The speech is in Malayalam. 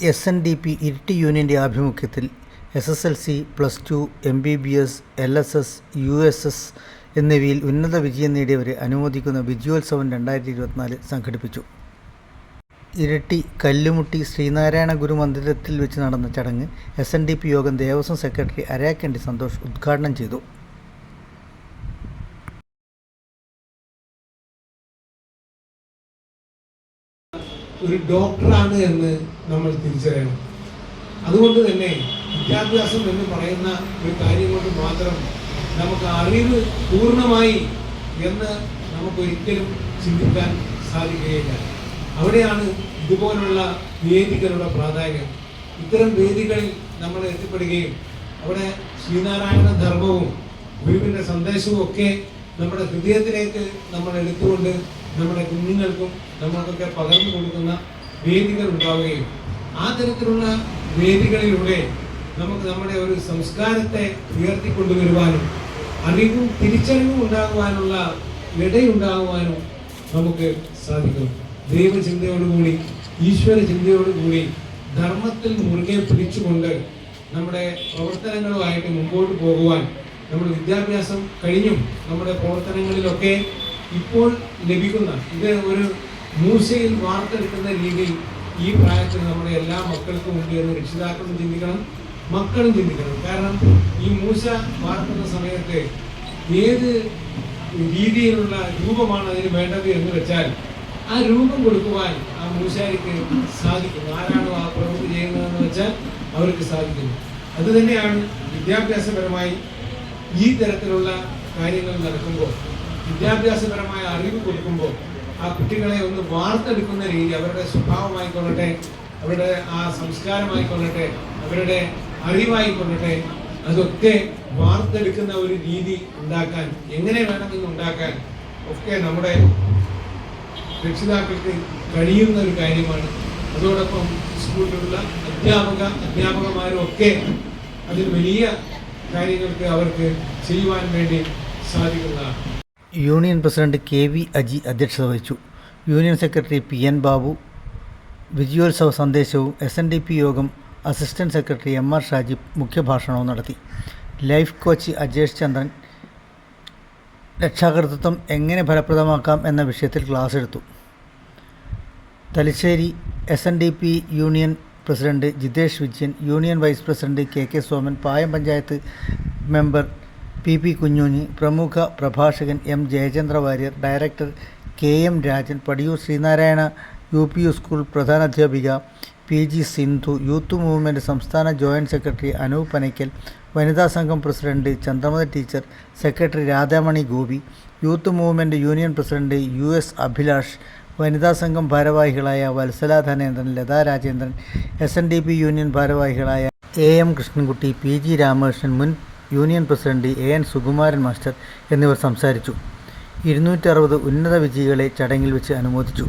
S N D P Iritty യൂണിയന്റെ ആഭിമുഖ്യത്തിൽ S S L C plus two M B B S L S S U S S എന്നിവയിൽ ഉന്നത വിജയം നേടിയവരെ അനുമോദിക്കുന്ന വിജയോത്സവം രണ്ടായിരത്തി ഇരുപത്തിനാല് സംഘടിപ്പിച്ചു. ഇരട്ടി കല്ലുമുട്ടി ശ്രീനാരായണ ഗുരു മന്ദിരത്തിൽ വെച്ച് നടന്ന ചടങ്ങ് എസ് എൻ ഡി പി യോഗം ദേവസ്വം സെക്രട്ടറി അരാക്കണ്ടി സന്തോഷ് ഉദ്ഘാടനം ചെയ്തു. ഒരു ഡോക്ടറാണ് എന്ന് നമ്മൾ തിരിച്ചറിയണം. അതുകൊണ്ട് തന്നെ വിദ്യാഭ്യാസം എന്ന് പറയുന്ന ഒരു കാര്യം കൊണ്ട് മാത്രം നമുക്ക് അറിവ് പൂർണമായി എന്ന് നമുക്ക് ഒരിക്കലും ചിന്തിക്കാൻ സാധിക്കുകയില്ല. അവിടെയാണ് ഇതുപോലുള്ള വേദികളുടെ പ്രാധാന്യം. ഇത്തരം വേദികളിൽ നമ്മൾ എത്തിപ്പെടുകയും അവിടെ ശ്രീനാരായണ ധർമ്മവും ഗുരുവിന്റെ സന്ദേശവും ഒക്കെ നമ്മുടെ ഹൃദയത്തിലേക്ക് നമ്മൾ എടുത്തുകൊണ്ട് നമ്മുടെ കുഞ്ഞുങ്ങൾക്കും നമ്മൾക്കൊക്കെ പകർന്നു കൊടുക്കുന്ന വേദികൾ ഉണ്ടാവുകയും ആ തരത്തിലുള്ള വേദികളിലൂടെ നമുക്ക് നമ്മുടെ ഒരു സംസ്കാരത്തെ ഉയർത്തിക്കൊണ്ടുവരുവാനും അറിവും തിരിച്ചറിവും ഉണ്ടാകുവാനുള്ള ഇടയുണ്ടാകുവാനും നമുക്ക് സാധിക്കും. ദൈവചിന്തയോടുകൂടി ഈശ്വര ചിന്തയോടുകൂടി ധർമ്മത്തിൽ മുറുകെ പിടിച്ചുകൊണ്ട് നമ്മുടെ പ്രവർത്തനങ്ങളുമായിട്ട് മുമ്പോട്ട് പോകുവാൻ നമ്മുടെ വിദ്യാഭ്യാസം കഴിഞ്ഞും നമ്മുടെ പ്രവർത്തനങ്ങളിലൊക്കെ ഇപ്പോൾ ലഭിക്കുന്ന ഇത് ഒരു മൂശയിൽ വാർത്തെടുക്കുന്ന രീതിയിൽ ഈ പ്രായത്തിൽ നമ്മുടെ എല്ലാ മക്കൾക്കും ഉണ്ട് എന്ന് രക്ഷിതാക്കളും ചിന്തിക്കണം മക്കളും ചിന്തിക്കണം. കാരണം ഈ മൂശ വാർക്കുന്ന സമയത്ത് ഏത് രീതിയിലുള്ള രൂപമാണ് അതിന് വേണ്ടത് എന്ന് വെച്ചാൽ ആ രൂപം കൊടുക്കുവാൻ ആ മൂശാരിക്ക് സാധിക്കും ആരാണോ ആ പ്രവൃത്തി ചെയ്യുന്നതെന്ന് വെച്ചാൽ അവർക്ക് സാധിക്കുന്നു. അത് തന്നെയാണ് വിദ്യാഭ്യാസപരമായി ഈ തരത്തിലുള്ള കാര്യങ്ങൾ നടക്കുമ്പോൾ വിദ്യാഭ്യാസപരമായ അറിവ് കൊടുക്കുമ്പോൾ ആ കുട്ടികളെ ഒന്ന് വാർത്തെടുക്കുന്ന രീതി അവരുടെ സ്വഭാവമായിക്കൊള്ളട്ടെ അവരുടെ ആ സംസ്കാരമായിക്കൊള്ളട്ടെ അവരുടെ അറിവായിക്കൊള്ളട്ടെ അതൊക്കെ വാർത്തെടുക്കുന്ന ഒരു രീതി ഉണ്ടാക്കാൻ എങ്ങനെ വേണമെന്ന് ഉണ്ടാക്കാൻ ഒക്കെ നമ്മുടെ രക്ഷിതാക്കൾക്ക് കഴിയുന്ന ഒരു കാര്യമാണ്. അതോടൊപ്പം സ്കൂളിലുള്ള അധ്യാപക അധ്യാപകന്മാരും ഒക്കെ അതിൽ വലിയ കാര്യങ്ങൾക്ക് അവർക്ക് ചെയ്യുവാൻ വേണ്ടി സാധിക്കുന്നതാണ്. Union president K V Aji അധ്യക്ഷത വഹിച്ചു. Union secretary P N Babu വിജയോത്സവ സന്ദേശവും S N D P Yogam assistant secretary M R Shaji മുഖ്യഭാഷണവും നടത്തി. ലൈഫ് കോച്ച് അജേഷ് ചന്ദ്രൻ രക്ഷാകർതൃത്വം എങ്ങനെ ഫലപ്രദമാക്കാം എന്ന വിഷയത്തിൽ ക്ലാസ് എടുത്തു. Thalassery S N D P union president Jithesh Vijayan union vice president K K Soman Payam panchayat member P P Kunhunhi പ്രമുഖ പ്രഭാഷകൻ M Jayachandra Warrier director K M Rajan Padiyoor Sreenarayana U P U school പ്രധാനാധ്യാപിക P G Sindhu youth movement സംസ്ഥാന ജോയിന്റ് സെക്രട്ടറി അനൂപ് പനയ്ക്കൽ വനിതാ സംഘം president Chandramatha teacher secretary Radhamani Gopi youth movement union president U S Abhilash വനിതാ സംഘം ഭാരവാഹികളായ Vatsala Dhanendran Latha Rajendran S N D P union ഭാരവാഹികളായ A M Krishnankutty P G Ramakrishnan മുൻ union president A N Sukumaran master എന്നിവർ സംസാരിച്ചു. ഇരുന്നൂറ്ററുപത് ഉന്നത വിജയികളെ ചടങ്ങിൽ വെച്ച് അനുമോദിച്ചു.